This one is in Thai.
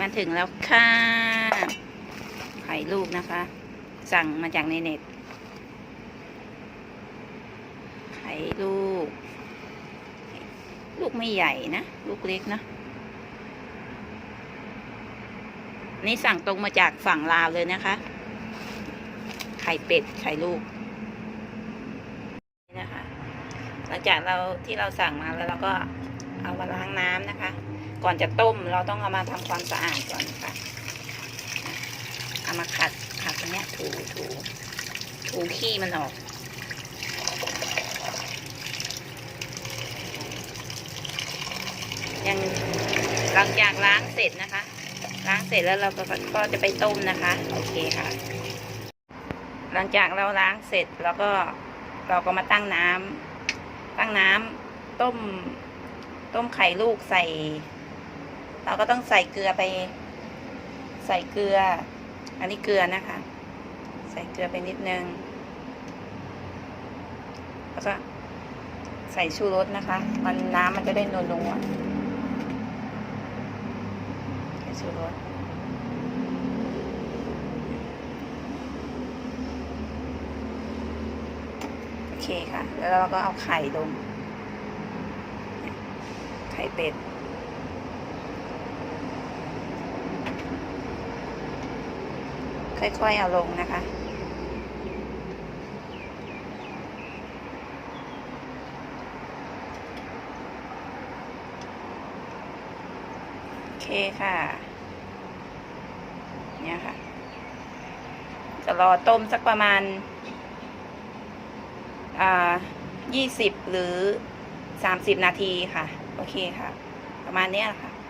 มาถึงแล้วค่ะไข่ลูกนะคะ สั่งมาจากในเน็ตไข่ลูก ลูกไม่ใหญ่นะ ลูกเล็กนะนี่สั่งตรงมาจากฝั่งลาวเลยนะคะ ไข่เป็ดไข่ลูกนี่นะคะ หลังจากเราที่เราสั่งมาแล้วเราก็เอามาล้างน้ำนะคะ ก่อนจะต้มเราต้องเอามาทำความสะอาดก่อนค่ะ เอามาขัดขัดตรงเนี้ยถูถูถูขี้มันออก ยังหลังจากล้างเสร็จนะคะ ล้างเสร็จแล้วเราก็ก็จะไปต้มนะคะ โอเคค่ะ หลังจากเราล้างเสร็จแล้วก็เราก็มาตั้งน้ำตั้งน้ำต้มต้มไข่ลูกใส่ เราก็ต้องใส่เกลือไป ใส่เกลือ อันนี้เกลือนะคะ ใส่เกลือไปนิดนึงแล้วก็ใส่ชูรสนะคะ มันน้ำมันจะได้นัวๆใส่ชูรสโอเคค่ะ แล้วเราก็เอาไข่ลงไข่เป็ด ค่อยๆเอาลงนะคะ โอเคค่ะ เนี่ยค่ะ จะรอต้มสักประมาณ อ่ายี่สิบหรือสามสิบนาทีค่ะ โอเคค่ะ ประมาณนี้ค่ะ